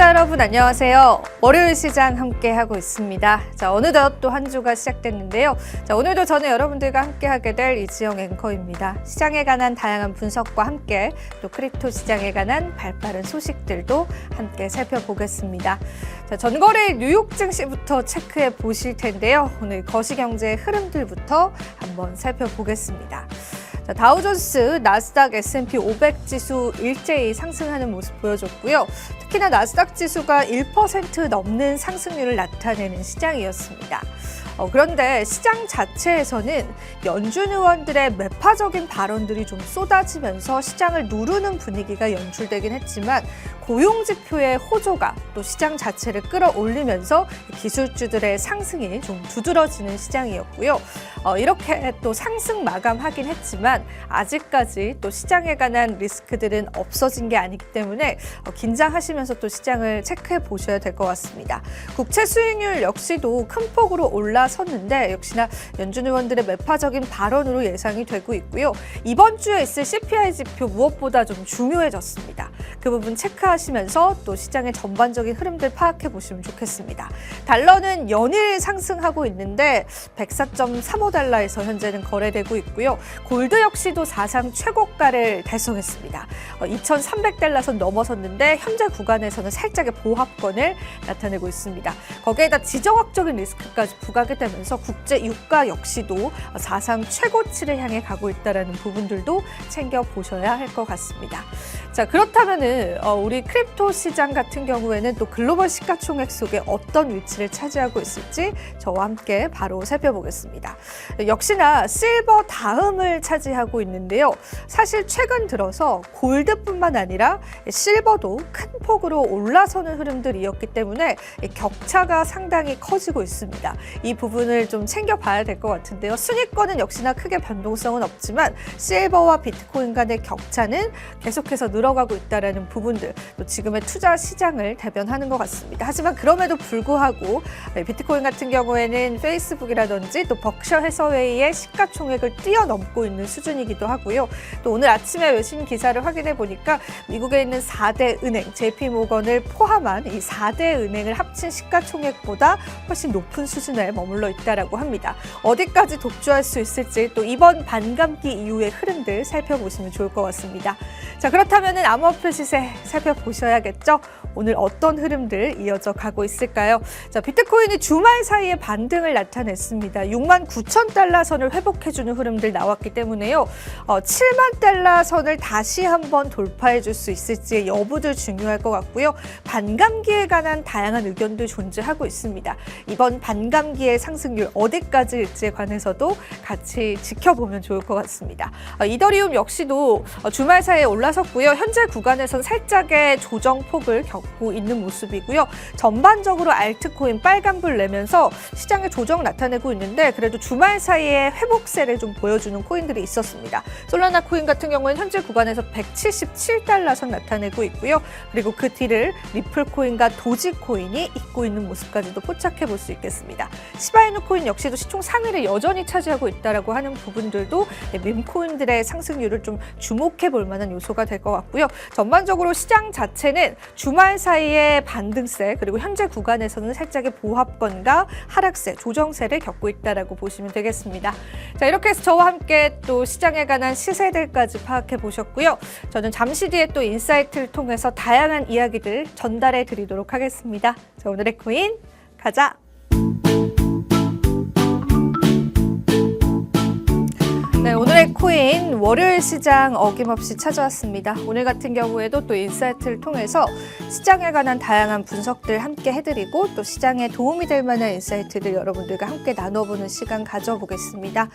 시청자 여러분 안녕하세요. 월요일 시장 함께 하고 있습니다. 자, 어느덧 또 한 주가 시작됐는데요. 자, 오늘도 저는 여러분들과 함께 하게 될 이지영 앵커입니다. 시장에 관한 다양한 분석과 함께 또 크립토 시장에 관한 발빠른 소식들도 함께 살펴보겠습니다. 자, 전거래일 뉴욕 증시부터 체크해 보실 텐데요. 오늘 거시경제 흐름들부터 한번 살펴보겠습니다. 자, 다우존스, 나스닥, S&P 500 지수 일제히 상승하는 모습 보여줬고요. 특히나 나스닥 지수가 1% 넘는 상승률을 나타내는 시장이었습니다. 어, 그런데 시장 자체에서는 연준 의원들의 매파적인 발언들이 좀 쏟아지면서 시장을 누르는 분위기가 연출되긴 했지만 고용 지표의 호조가 또 시장 자체를 끌어올리면서 기술주들의 상승이 좀 두드러지는 시장이었고요. 어, 이렇게 또 상승 마감하긴 했지만 아직까지 또 시장에 관한 리스크들은 없어진 게 아니기 때문에 어, 긴장하시면서 또 시장을 체크해 보셔야 될 것 같습니다. 국채 수익률 역시도 큰 폭으로 올라섰는데 역시나 연준 의원들의 매파적인 발언으로 예상이 되고 있고요. 이번 주에 있을 CPI 지표 무엇보다 좀 중요해졌습니다. 그 부분 체크 하시면서 또 시장의 전반적인 흐름들 파악해 보시면 좋겠습니다. 달러는 연일 상승하고 있는데 104.35달러에서 현재는 거래되고 있고요. 골드 역시도 사상 최고가를 달성했습니다. 2,300달러 선 넘어섰는데 현재 구간에서는 살짝의 보합권을 나타내고 있습니다. 거기에다 지정학적인 리스크까지 부각이 되면서 국제 유가 역시도 사상 최고치를 향해 가고 있다는 부분들도 챙겨 보셔야 할 것 같습니다. 자 그렇다면은 어, 우리 크립토 시장 같은 경우에는 또 글로벌 시가총액 속에 어떤 위치를 차지하고 있을지 저와 함께 바로 살펴보겠습니다. 역시나 실버 다음을 차지하고 있는데요. 사실 최근 들어서 골드뿐만 아니라 실버도 큰 폭으로 올라서는 흐름들이었기 때문에 이 격차가 상당히 커지고 있습니다. 이 부분을 좀 챙겨봐야 될 것 같은데요. 순위권은 역시나 크게 변동성은 없지만 실버와 비트코인 간의 격차는 계속해서 늘어 가고 있다는 부분들 또 지금의 투자 시장을 대변하는 것 같습니다. 하지만 그럼에도 불구하고 네, 비트코인 같은 경우에는 페이스북이라든지 또 벅셔 해서웨이의 시가총액을 뛰어넘고 있는 수준이기도 하고요. 또 오늘 아침에 외신 기사를 확인해 보니까 미국에 있는 4대 은행, JP모건을 포함한 이 4대 은행을 합친 시가총액보다 훨씬 높은 수준에 머물러 있다라고 합니다. 어디까지 독주할 수 있을지 또 이번 반감기 이후의 흐름들 살펴보시면 좋을 것 같습니다. 자, 그렇다면 은 암호화폐 시세 살펴보셔야겠죠? 오늘 어떤 흐름들 이어져 가고 있을까요? 자, 비트코인이 주말 사이에 반등을 나타냈습니다. 6만 9천 달러 선을 회복해주는 흐름들 나왔기 때문에요. 어, 7만 달러 선을 다시 한번 돌파해 줄 수 있을지 여부들 중요할 것 같고요. 반감기에 관한 다양한 의견도 존재하고 있습니다. 이번 반감기의 상승률 어디까지일지에 관해서도 같이 지켜보면 좋을 것 같습니다. 어, 이더리움 역시도 어, 주말 사이에 올라섰고요. 현재 구간에선 살짝의 조정폭을 겪고 있는 모습이고요. 전반적으로 알트코인 빨간불 내면서 시장에 조정 나타내고 있는데 그래도 주말 사이에 회복세를 좀 보여주는 코인들이 있었습니다. 솔라나 코인 같은 경우는 현재 구간에서 177달러 선 나타내고 있고요. 그리고 그 뒤를 리플 코인과 도지 코인이 잇고 있는 모습까지도 포착해 볼 수 있겠습니다. 시바이누 코인 역시도 시총 상위를 여전히 차지하고 있다라고 하는 부분들도 밈 코인들의 상승률을 좀 주목해 볼 만한 요소가 될 것 같고요. 전반적으로 시장 자체는 주말 사이에 반등세 그리고 현재 구간에서는 살짝의 보합권과 하락세, 조정세를 겪고 있다라고 보시면 되겠습니다. 자 이렇게 해서 저와 함께 또 시장에 관한 시세들까지 파악해 보셨고요. 저는 잠시 뒤에 또 인사이트를 통해서 다양한 이야기들 전달해 드리도록 하겠습니다. 자 오늘의 코인 가자. 네, 오늘의 코인 월요일 시장 어김없이 찾아왔습니다. 오늘 같은 경우에도 또 인사이트를 통해서 시장에 관한 다양한 분석들 함께 해드리고 또 시장에 도움이 될 만한 인사이트들 여러분들과 함께 나눠보는 시간 가져보겠습니다.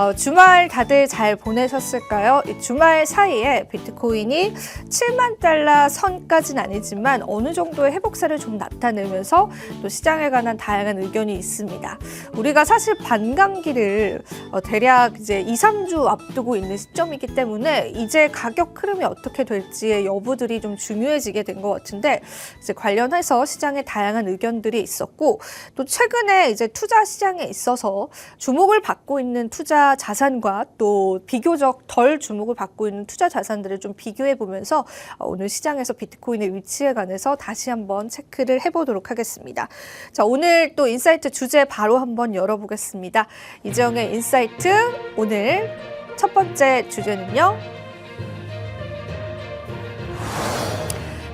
어, 주말 다들 잘 보내셨을까요? 이 주말 사이에 비트코인이 7만 달러 선까지는 아니지만 어느 정도의 회복세를 좀 나타내면서 또 시장에 관한 다양한 의견이 있습니다. 우리가 사실 반감기를 어, 대략 이제 2, 3주 앞두고 있는 시점이기 때문에 이제 가격 흐름이 어떻게 될지의 여부들이 좀 중요해지게 된 것 같은데 이제 관련해서 시장에 다양한 의견들이 있었고 또 최근에 이제 투자 시장에 있어서 주목을 받고 있는 투자 자산과 또 비교적 덜 주목을 받고 있는 투자 자산들을 좀 비교해 보면서 어, 오늘 시장에서 비트코인의 위치에 관해서 다시 한번 체크를 해보도록 하겠습니다. 자, 오늘 또 인사이트 주제 바로 한번 열어보겠습니다. 이재영의 인사이트 오늘 첫 번째 주제는요.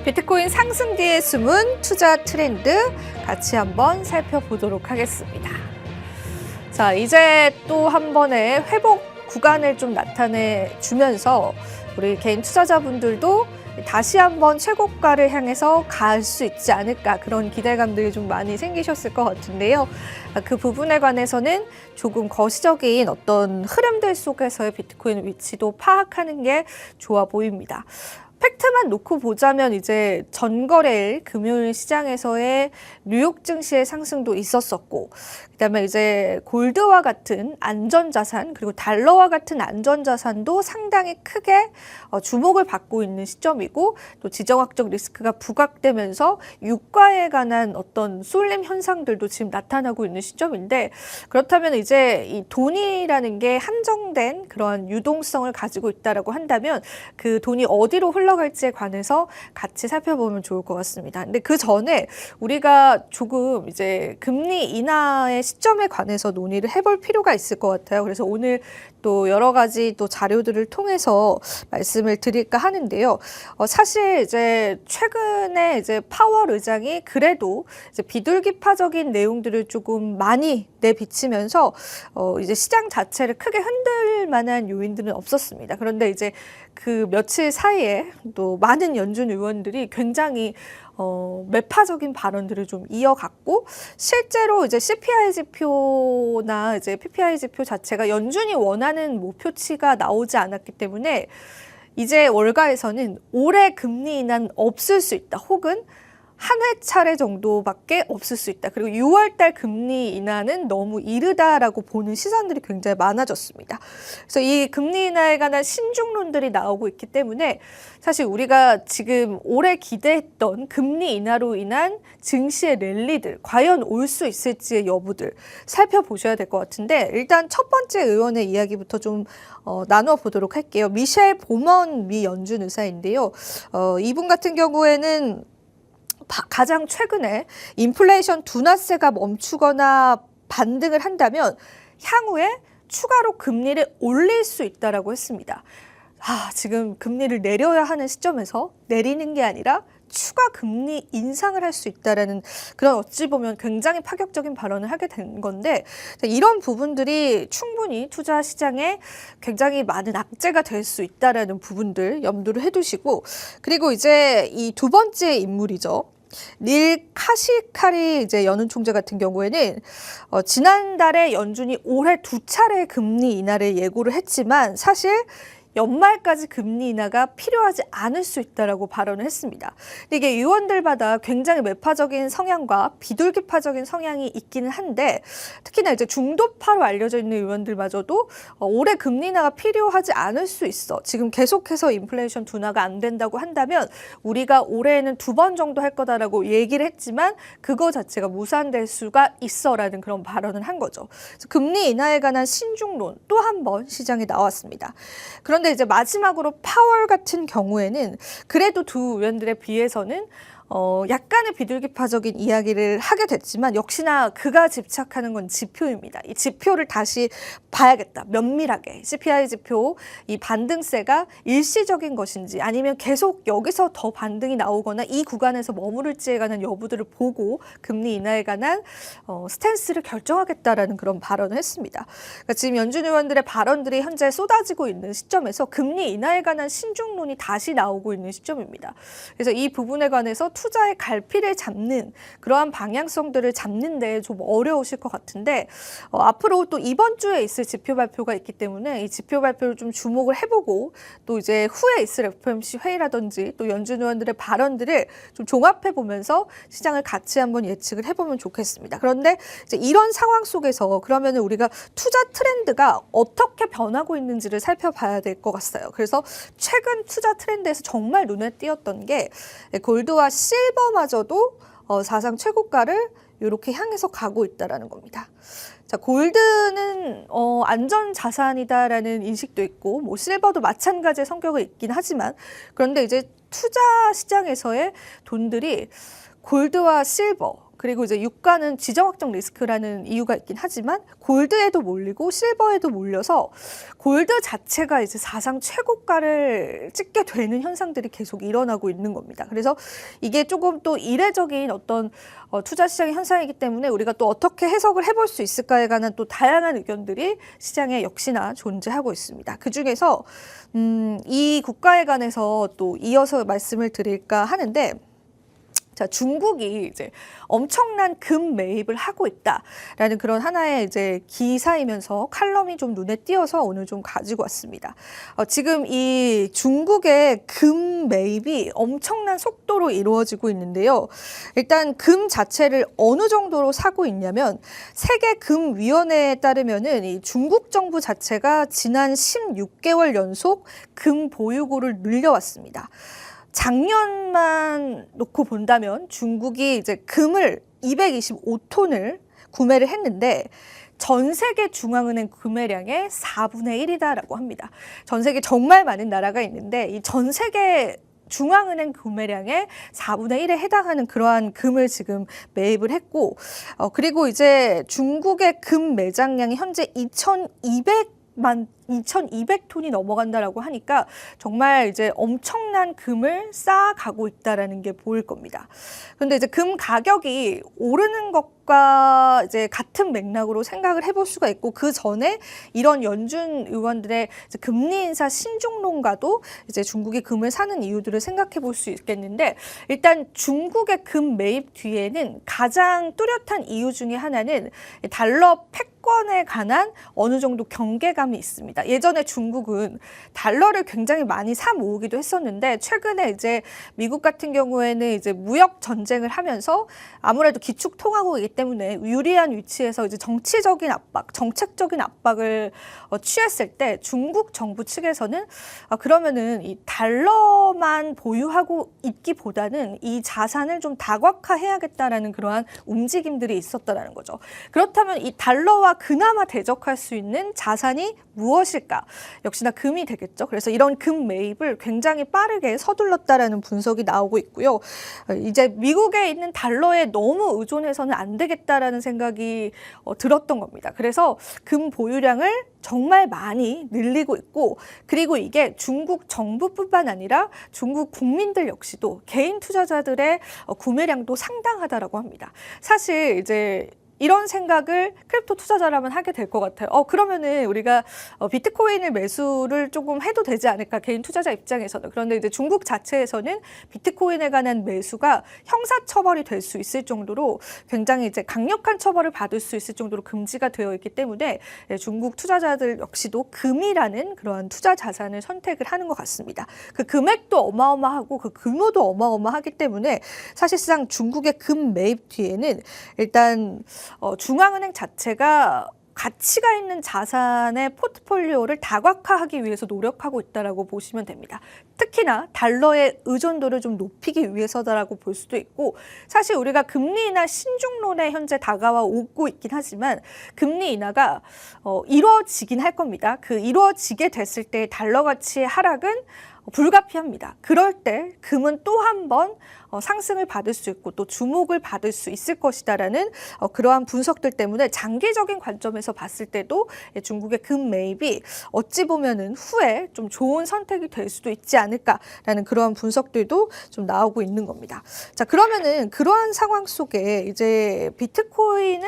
비트코인 상승 뒤에 숨은 투자 트렌드 같이 한번 살펴보도록 하겠습니다. 자, 이제 또 한 번의 회복 구간을 좀 나타내 주면서 우리 개인 투자자분들도 다시 한번 최고가를 향해서 갈 수 있지 않을까 그런 기대감들이 좀 많이 생기셨을 것 같은데요. 그 부분에 관해서는 조금 거시적인 어떤 흐름들 속에서의 비트코인 위치도 파악하는 게 좋아 보입니다. 팩트만 놓고 보자면 이제 전거래일 금요일 시장에서의 뉴욕 증시의 상승도 있었었고 그다음에 이제 골드와 같은 안전 자산 그리고 달러와 같은 안전 자산도 상당히 크게 어, 주목을 받고 있는 시점이고 또 지정학적 리스크가 부각되면서 유가에 관한 어떤 쏠림 현상들도 지금 나타나고 있는 시점인데 그렇다면 이제 이 돈이라는 게 한정된 그런 유동성을 가지고 있다라고 한다면 그 돈이 어디로 흘러갈지에 관해서 같이 살펴보면 좋을 것 같습니다. 근데 그 전에 우리가 조금 이제 금리 인하의 시점에 관해서 논의를 해볼 필요가 있을 것 같아요. 그래서 오늘 또 여러 가지 또 자료들을 통해서 말씀을 드릴까 하는데요. 어, 사실 이제 최근에 이제 파월 의장이 그래도 이제 비둘기파적인 내용들을 조금 많이 내비치면서 어, 이제 시장 자체를 크게 흔들 만한 요인들은 없었습니다. 그런데 이제 그 며칠 사이에 또 많은 연준 의원들이 굉장히 어, 매파적인 발언들을 좀 이어갔고 실제로 이제 CPI 지표나 이제 PPI 지표 자체가 연준이 원하는 목표치가 나오지 않았기 때문에 이제 월가에서는 올해 금리 인하는 없을 수 있다. 혹은 한 회 차례 정도밖에 없을 수 있다. 그리고 6월달 금리 인하는 너무 이르다라고 보는 시선들이 굉장히 많아졌습니다. 그래서 이 금리 인하에 관한 신중론들이 나오고 있기 때문에 사실 우리가 지금 올해 기대했던 금리 인하로 인한 증시의 랠리들 과연 올 수 있을지의 여부들 살펴보셔야 될 것 같은데 일단 첫 번째 의원의 이야기부터 좀 어, 나눠 보도록 할게요. 미셸 보먼 미 연준 의사인데요. 어, 이분 같은 경우에는 바- 가장 최근에 인플레이션 둔화세가 멈추거나 반등을 한다면 향후에 추가로 금리를 올릴 수 있다라고 했습니다. 아, 지금 금리를 내려야 하는 시점에서 내리는 게 아니라 추가 금리 인상을 할 수 있다라는 그런 어찌 보면 굉장히 파격적인 발언을 하게 된 건데 이런 부분들이 충분히 투자 시장에 굉장히 많은 악재가 될 수 있다라는 부분들 염두를 해두시고 그리고 이제 이 두 번째 인물이죠. 닐 카시카리 이제 연은 총재 같은 경우에는 어, 지난달에 연준이 올해 두 차례 금리 인하를 예고를 했지만 사실 연말까지 금리 인하가 필요하지 않을 수 있다라고 발언을 했습니다. 근데 이게 의원들마다 굉장히 매파적인 성향과 비둘기파적인 성향이 있기는 한데 특히나 이제 중도파로 알려져 있는 의원들마저도 어, 올해 금리 인하가 필요하지 않을 수 있어. 지금 계속해서 인플레이션 둔화가 안 된다고 한다면 우리가 올해에는 두 번 정도 할 거다라고 얘기를 했지만 그거 자체가 무산될 수가 있어라는 그런 발언을 한 거죠. 금리 인하에 관한 신중론 또 한 번 시장에 나왔습니다. 그런데 이제 마지막으로 파월 같은 경우에는 그래도 두 의원들에 비해서는 어, 약간의 비둘기파적인 이야기를 하게 됐지만 역시나 그가 집착하는 건 지표입니다. 이 지표를 다시 봐야겠다. 면밀하게. CPI 지표 이 반등세가 일시적인 것인지 아니면 계속 여기서 더 반등이 나오거나 이 구간에서 머무를지에 관한 여부들을 보고 금리 인하에 관한 어, 스탠스를 결정하겠다라는 그런 발언을 했습니다. 그러니까 지금 연준 의원들의 발언들이 현재 쏟아지고 있는 시점에서 금리 인하에 관한 신중론이 다시 나오고 있는 시점입니다. 그래서 이 부분에 관해서 투자의 갈피를 잡는 그러한 방향성들을 잡는데 좀 어려우실 것 같은데 어, 앞으로 또 이번 주에 있을 지표 발표가 있기 때문에 이 지표 발표를 좀 주목을 해보고 또 이제 후에 있을 FOMC 회의라든지 또 연준 의원들의 발언들을 좀 종합해 보면서 시장을 같이 한번 예측을 해보면 좋겠습니다. 그런데 이제 이런 상황 속에서 그러면은 우리가 투자 트렌드가 어떻게 변하고 있는지를 살펴봐야 될 것 같아요. 그래서 최근 투자 트렌드에서 정말 눈에 띄었던 게 골드와 실버마저도 어, 사상 최고가를 이렇게 향해서 가고 있다라는 겁니다. 자, 골드는 어, 안전 자산이다라는 인식도 있고, 뭐 실버도 마찬가지의 성격이 있긴 하지만, 그런데 이제 투자 시장에서의 돈들이 골드와 실버 그리고 이제 유가는 지정 확정 리스크라는 이유가 있긴 하지만 골드에도 몰리고 실버에도 몰려서 골드 자체가 이제 사상 최고가를 찍게 되는 현상들이 계속 일어나고 있는 겁니다. 그래서 이게 조금 또 이례적인 어떤 어, 투자 시장의 현상이기 때문에 우리가 또 어떻게 해석을 해볼 수 있을까에 관한 또 다양한 의견들이 시장에 역시나 존재하고 있습니다. 그 중에서 음, 이 국가에 관해서 또 이어서 말씀을 드릴까 하는데 자, 중국이 이제 엄청난 금 매입을 하고 있다라는 그런 하나의 이제 기사이면서 칼럼이 좀 눈에 띄어서 오늘 좀 가지고 왔습니다. 어, 지금 이 중국의 금 매입이 엄청난 속도로 이루어지고 있는데요. 일단 금 자체를 어느 정도로 사고 있냐면 세계 금 위원회에 따르면은 이 중국 정부 자체가 지난 16개월 연속 금 보유고를 늘려왔습니다. 작년만 놓고 본다면 중국이 이제 금을 225톤을 구매를 했는데 전 세계 중앙은행 구매량의 4분의 1이다라고 합니다. 전 세계 정말 많은 나라가 있는데 이 전 세계 중앙은행 구매량의 4분의 1에 해당하는 그러한 금을 지금 매입을 했고, 어, 그리고 이제 중국의 금 매장량이 현재 2,200만 2,200톤이 넘어간다라고 하니까 정말 이제 엄청난 금을 쌓아가고 있다라는 게 보일 겁니다. 그런데 이제 금 가격이 오르는 것 과 이제 같은 맥락으로 생각을 해볼 수가 있고 그 전에 이런 연준 의원들의 금리 인사 신중론과도 이제 중국이 금을 사는 이유들을 생각해 볼 수 있겠는데 일단 중국의 금 매입 뒤에는 가장 뚜렷한 이유 중에 하나는 달러 패권에 관한 어느 정도 경계감이 있습니다. 예전에 중국은 달러를 굉장히 많이 사 모으기도 했었는데 최근에 이제 미국 같은 경우에는 이제 무역 전쟁을 하면서 아무래도 기축 통화국이기 때문에 유리한 위치에서 이제 정치적인 압박, 정책적인 압박을 어, 취했을 때 중국 정부 측에서는 아, 그러면은 이 달러만 보유하고 있기보다는 이 자산을 좀 다각화해야겠다라는 그러한 움직임들이 있었다라는 거죠. 그렇다면 이 달러와 그나마 대적할 수 있는 자산이 무엇일까? 역시나 금이 되겠죠. 그래서 이런 금 매입을 굉장히 빠르게 서둘렀다라는 분석이 나오고 있고요. 어, 이제 미국에 있는 달러에 너무 의존해서는 안 되겠 다라는 생각이 어, 들었던 겁니다. 그래서 금 보유량을 정말 많이 늘리고 있고 그리고 이게 중국 정부뿐만 아니라 중국 국민들 역시도 개인 투자자들의 어, 구매량도 상당하다라고 합니다. 사실 이제 이런 생각을 크립토 투자자라면 하게 될 것 같아요. 어, 그러면은 우리가 어, 비트코인을 매수를 조금 해도 되지 않을까, 개인 투자자 입장에서는. 그런데 이제 중국 자체에서는 비트코인에 관한 매수가 형사 처벌이 될 수 있을 정도로 굉장히 이제 강력한 처벌을 받을 수 있을 정도로 금지가 되어 있기 때문에 예, 중국 투자자들 역시도 금이라는 그러한 투자 자산을 선택을 하는 것 같습니다. 그 금액도 어마어마하고 그 규모도 어마어마하기 때문에 사실상 중국의 금 매입 뒤에는 일단 어, 중앙은행 자체가 가치가 있는 자산의 포트폴리오를 다각화하기 위해서 노력하고 있다라고 보시면 됩니다. 특히나 달러의 의존도를 좀 높이기 위해서다라고 볼 수도 있고 사실 우리가 금리 인하 신중론에 현재 다가와 오고 있긴 하지만 금리 인하가 어, 이루어지긴 할 겁니다. 그 이루어지게 됐을 때 달러 가치의 하락은 불가피합니다. 그럴 때 금은 또 한 번 어, 상승을 받을 수 있고 또 주목을 받을 수 있을 것이다라는 어, 그러한 분석들 때문에 장기적인 관점에서 봤을 때도 예, 중국의 금 매입이 어찌 보면은 후에 좀 좋은 선택이 될 수도 있지 않을까라는 그러한 분석들도 좀 나오고 있는 겁니다. 자 그러면은 그러한 상황 속에 이제 비트코인은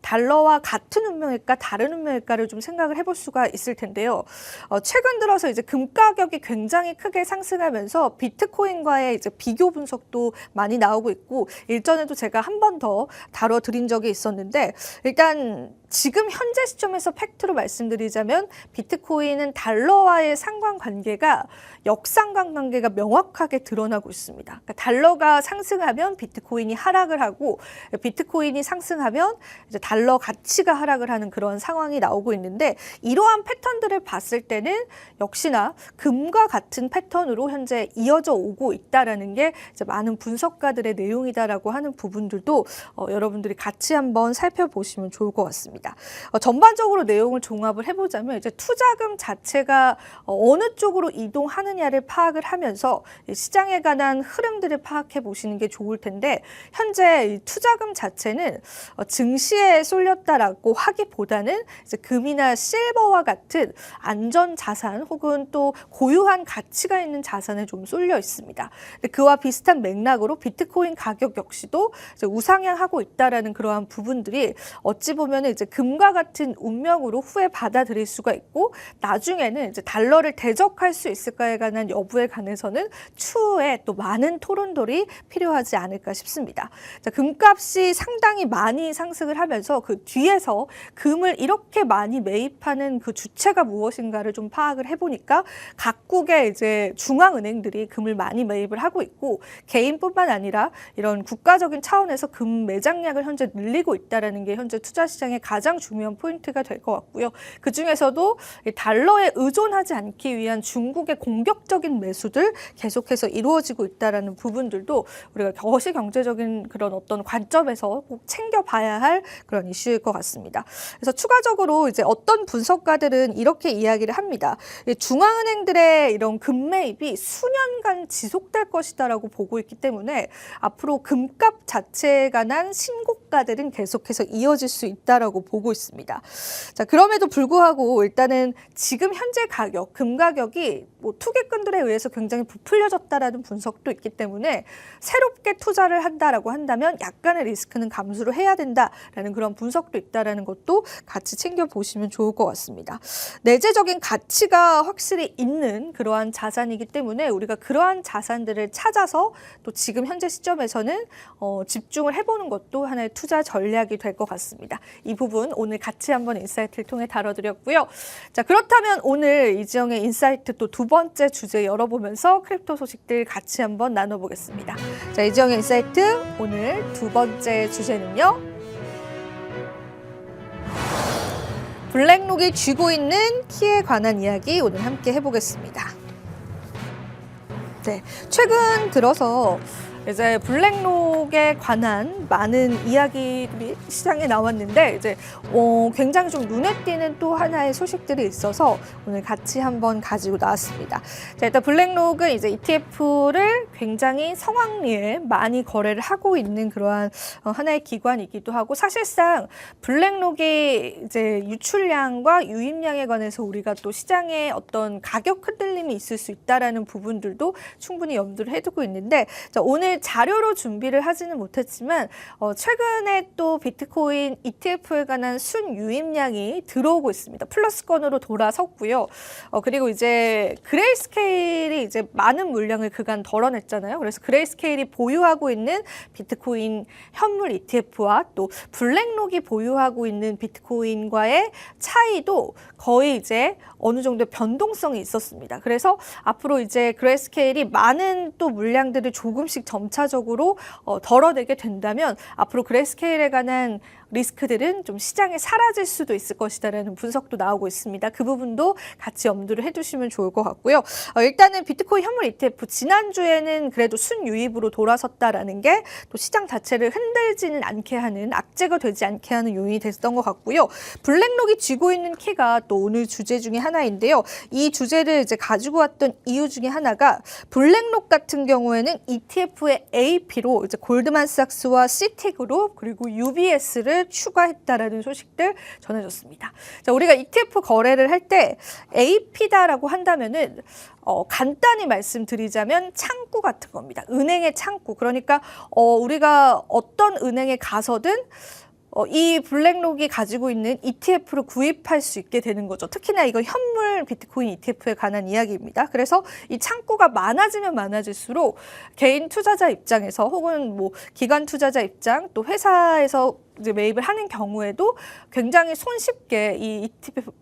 달러와 같은 운명일까 다른 운명일까를 좀 생각을 해볼 수가 있을 텐데요. 어, 최근 들어서 이제 금 가격이 굉장히 크게 상승하면서 비트코인과의 이제 비교 분석도 많이 나오고 있고 일전에도 제가 한 번 더 다뤄드린 적이 있었는데 일단 지금 현재 시점에서 팩트로 말씀드리자면 비트코인은 달러와의 상관관계가 역상관관계가 명확하게 드러나고 있습니다. 그러니까 달러가 상승하면 비트코인이 하락을 하고 비트코인이 상승하면 이제 달러 가치가 하락을 하는 그런 상황이 나오고 있는데 이러한 패턴들을 봤을 때는 역시나 금과 같은 패턴으로 현재 이어져 오고 있다라는 게 이제 많은 분석가들의 내용이다라고 하는 부분들도 어, 여러분들이 같이 한번 살펴보시면 좋을 것 같습니다. 어, 전반적으로 내용을 종합을 해보자면 이제 투자금 자체가 어, 어느 쪽으로 이동하느냐를 파악을 하면서 이 시장에 관한 흐름들을 파악해 보시는 게 좋을 텐데 현재 이 투자금 자체는 어, 증시에 쏠렸다라고 하기보다는 이제 금이나 실버와 같은 안전 자산 혹은 또 고유한 가치가 있는 자산에 좀 쏠려 있습니다. 그와 비슷한 맥락 으로 비트코인 가격 역시도 우상향하고 있다라는 그러한 부분들이 어찌 보면 이제 금과 같은 운명으로 후에 받아들일 수가 있고 나중에는 이제 달러를 대적할 수 있을까에 관한 여부에 관해서는 추후에 또 많은 토론들이 필요하지 않을까 싶습니다. 자, 금값이 상당히 많이 상승을 하면서 그 뒤에서 금을 이렇게 많이 매입하는 그 주체가 무엇인가를 좀 파악을 해보니까 각국의 이제 중앙은행들이 금을 많이 매입을 하고 있고 개인 뿐만 아니라 이런 국가적인 차원에서 금 매장량을 현재 늘리고 있다라는 게 현재 투자 시장의 가장 중요한 포인트가 될 것 같고요. 그 중에서도 이 달러에 의존하지 않기 위한 중국의 공격적인 매수들 계속해서 이루어지고 있다라는 부분들도 우리가 거시 경제적인 그런 어떤 관점에서 꼭 챙겨봐야 할 그런 이슈일 것 같습니다. 그래서 추가적으로 이제 어떤 분석가들은 이렇게 이야기를 합니다. 이 중앙은행들의 이런 금매입이 수년간 지속될 것이다라고 보고 있기 때문에 앞으로 금값 자체에 관한 신고가들은 계속해서 이어질 수 있다라고 보고 있습니다. 자, 그럼에도 불구하고 일단은 지금 현재 가격, 금 가격이 뭐 투기꾼들에 의해서 굉장히 부풀려졌다라는 분석도 있기 때문에 새롭게 투자를 한다라고 한다면 약간의 리스크는 감수를 해야 된다라는 그런 분석도 있다라는 것도 같이 챙겨 보시면 좋을 것 같습니다. 내재적인 가치가 확실히 있는 그러한 자산이기 때문에 우리가 그러한 자산들을 찾아서 또 지금 현재 시점에서는 어, 집중을 해보는 것도 하나의 투자 전략이 될 것 같습니다. 이 부분 오늘 같이 한번 인사이트를 통해 다뤄드렸고요. 자 그렇다면 오늘 이지영의 인사이트 또 두 번째 주제 열어보면서 크립토 소식들 같이 한번 나눠보겠습니다. 자 이지영의 인사이트 오늘 두 번째 주제는요. 블랙록이 쥐고 있는 키에 관한 이야기 오늘 함께 해보겠습니다. 네, 최근 들어서 이제 블랙록에 관한 많은 이야기들이 시장에 나왔는데 이제 어, 굉장히 좀 눈에 띄는 또 하나의 소식들이 있어서 오늘 같이 한번 가지고 나왔습니다. 자, 일단 블랙록은 이제 ETF를 굉장히 성황리에 많이 거래를 하고 있는 그러한 어, 하나의 기관이기도 하고 사실상 블랙록의 이제 유출량과 유입량에 관해서 우리가 또 시장에 어떤 가격 흔들림이 있을 수 있다라는 부분들도 충분히 염두를 해두고 있는데 자, 오늘 자료로 준비를 하지는 못했지만 어, 최근에 또 비트코인 ETF에 관한 순 유입량이 들어오고 있습니다. 플러스권으로 돌아섰고요. 어, 그리고 이제 그레이스케일이 이제 많은 물량을 그간 덜어냈잖아요. 그래서 그레이스케일이 보유하고 있는 비트코인 현물 ETF와 또 블랙록이 보유하고 있는 비트코인과의 차이도 거의 이제 어느 정도 변동성이 있었습니다. 그래서 앞으로 이제 그레이스케일이 많은 또 물량들을 조금씩 점 차적으로 어, 덜어내게 된다면 앞으로 그레이스케일에 관한 리스크들은 좀 시장에 사라질 수도 있을 것이다라는 분석도 나오고 있습니다. 그 부분도 같이 염두를 해두시면 좋을 것 같고요. 어, 일단은 비트코인 현물 ETF 지난주에는 그래도 순유입으로 돌아섰다라는 게 또 시장 자체를 흔들지는 않게 하는 악재가 되지 않게 하는 요인이 됐던 것 같고요. 블랙록이 쥐고 있는 키가 또 오늘 주제 중에 하나인데요. 이 주제를 이제 가지고 왔던 이유 중에 하나가 블랙록 같은 경우에는 ETF의 AP로 이제 골드만삭스와 시티그룹 그리고 UBS를 추가했다라는 소식들 전해졌습니다. 자, 우리가 ETF 거래를 할 때 AP다라고 한다면은 어, 간단히 말씀드리자면 창구 같은 겁니다. 은행의 창구. 그러니까 어, 우리가 어떤 은행에 가서든 어, 이 블랙록이 가지고 있는 ETF를 구입할 수 있게 되는 거죠. 특히나 이거 현물 비트코인 ETF에 관한 이야기입니다. 그래서 이 창구가 많아지면 많아질수록 개인 투자자 입장에서 혹은 뭐 기관 투자자 입장 또 회사에서 이제 매입을 하는 경우에도 굉장히 손쉽게 이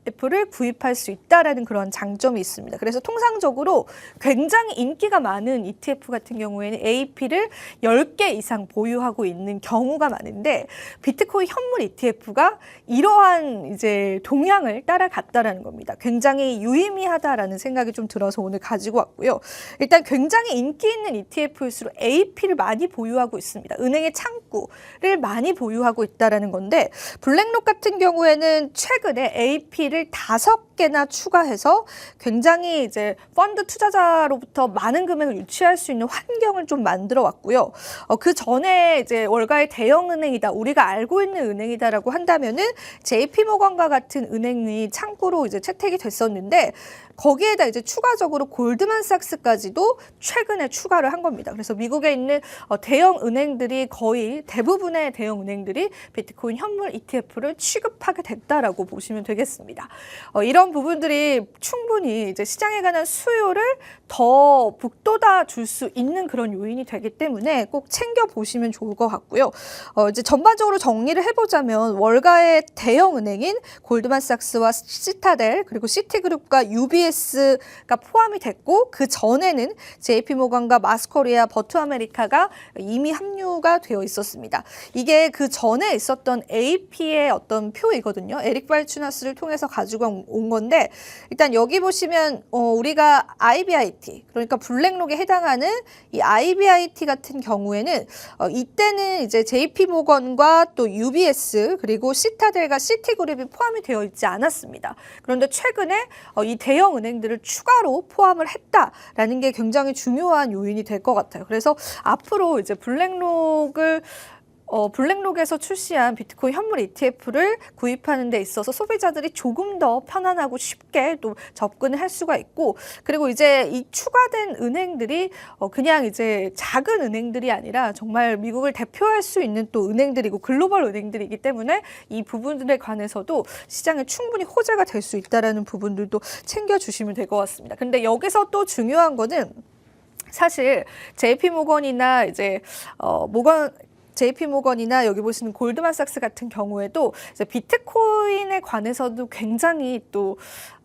ETF를 구입할 수 있다라는 그런 장점이 있습니다. 그래서 통상적으로 굉장히 인기가 많은 ETF 같은 경우에는 AP를 10개 이상 보유하고 있는 경우가 많은데 비트코인 현물 ETF가 이러한 이제 동향을 따라갔다라는 겁니다. 굉장히 유의미하다라는 생각이 좀 들어서 오늘 가지고 왔고요. 일단 굉장히 인기 있는 ETF일수록 AP를 많이 보유하고 있습니다. 은행의 창구를 많이 보유하고 있다라는 건데 블랙록 같은 경우에는 최근에 AP를 다섯 개나 추가해서 굉장히 이제 펀드 투자자로부터 많은 금액을 유치할 수 있는 환경을 좀 만들어 왔고요. 어, 그 전에 이제 월가의 대형 은행이다, 우리가 알고 있는 은행이다라고 한다면은 JP 모건과 같은 은행이 창구로 이제 채택이 됐었는데 거기에다 이제 추가적으로 골드만삭스까지도 최근에 추가를 한 겁니다. 그래서 미국에 있는 어, 대형 은행들이 거의 대부분의 대형 은행들이 비트코인 현물 ETF를 취급하게 됐다라고 보시면 되겠습니다. 어, 이런 부분들이 충분히 이제 시장에 관한 수요를 더 북돋아 줄 수 있는 그런 요인이 되기 때문에 꼭 챙겨 보시면 좋을 것 같고요. 어, 이제 전반적으로 정리를 해보자면 월가의 대형 은행인 골드만삭스와 시타델 그리고 시티그룹과 UBS가 포함이 됐고 그 전에는 JP모건과 마스코리아, 버투아메리카가 이미 합류가 되어 있었습니다. 이게 그 전에 있었던 AP의 어떤 표이거든요. 에릭 발추나스를 통해서 가지고 온 건데 일단 여기 보시면 어, 우리가 IBIT 그러니까 블랙록에 해당하는 이 IBIT 같은 경우에는 어, 이때는 이제 JP모건과 또 UBS 그리고 시타델과 시티그룹이 포함이 되어 있지 않았습니다. 그런데 최근에 어, 이 대형 은행들을 추가로 포함을 했다라는 게 굉장히 중요한 요인이 될 것 같아요. 그래서 앞으로 이제 블랙록을 어, 블랙록에서 출시한 비트코인 현물 ETF를 구입하는 데 있어서 소비자들이 조금 더 편안하고 쉽게 또 접근을 할 수가 있고 그리고 이제 이 추가된 은행들이 어, 그냥 이제 작은 은행들이 아니라 정말 미국을 대표할 수 있는 또 은행들이고 글로벌 은행들이기 때문에 이 부분들에 관해서도 시장에 충분히 호재가 될 수 있다라는 부분들도 챙겨주시면 될 것 같습니다. 근데 여기서 또 중요한 거는 사실 JP 모건이나 이제 어 모건 JP 모건이나 여기 보시는 골드만삭스 같은 경우에도 비트코인에 관해서도 굉장히 또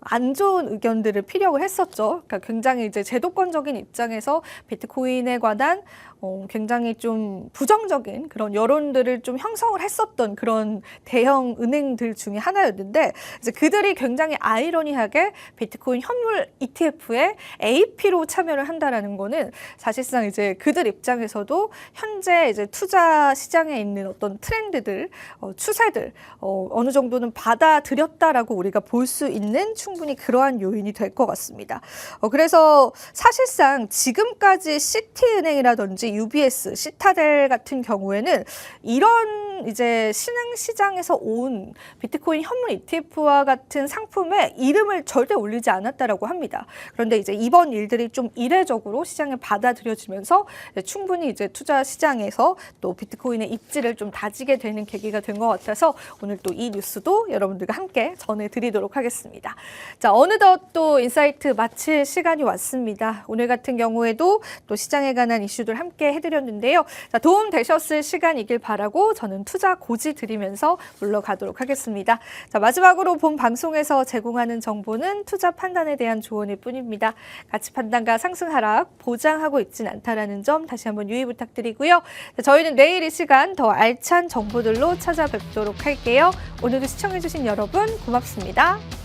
안 좋은 의견들을 피력을 했었죠. 그러니까 굉장히 이제 제도권적인 입장에서 비트코인에 관한 어, 굉장히 좀 부정적인 그런 여론들을 좀 형성을 했었던 그런 대형 은행들 중에 하나였는데 이제 그들이 굉장히 아이러니하게 비트코인 현물 ETF에 AP로 참여를 한다라는 거는 사실상 이제 그들 입장에서도 현재 이제 투자 시장에 있는 어떤 트렌드들, 어, 추세들 어, 어느 정도는 받아들였다라고 우리가 볼 수 있는 충분히 그러한 요인이 될 것 같습니다. 어, 그래서 사실상 지금까지 시티은행이라든지 UBS, 시타델 같은 경우에는 이런 이제 신흥 시장에서 온 비트코인 현물 ETF와 같은 상품에 이름을 절대 올리지 않았다라고 합니다. 그런데 이제 이번 일들이 좀 이례적으로 시장에 받아들여지면서 충분히 이제 투자 시장에서 또 비트코인의 입지를 좀 다지게 되는 계기가 된 것 같아서 오늘 또 이 뉴스도 여러분들과 함께 전해드리도록 하겠습니다. 자, 어느덧 또 인사이트 마칠 시간이 왔습니다. 오늘 같은 경우에도 또 시장에 관한 이슈들 함께 해드렸는데요. 자, 도움 되셨을 시간이길 바라고 저는 투자 고지 드리면서 물러가도록 하겠습니다. 자, 마지막으로 본 방송에서 제공하는 정보는 투자 판단에 대한 조언일 뿐입니다. 가치 판단과 상승 하락 보장하고 있진 않다라는 점 다시 한번 유의 부탁드리고요. 자, 저희는 내일 이 시간 더 알찬 정보들로 찾아뵙도록 할게요. 오늘도 시청해주신 여러분 고맙습니다.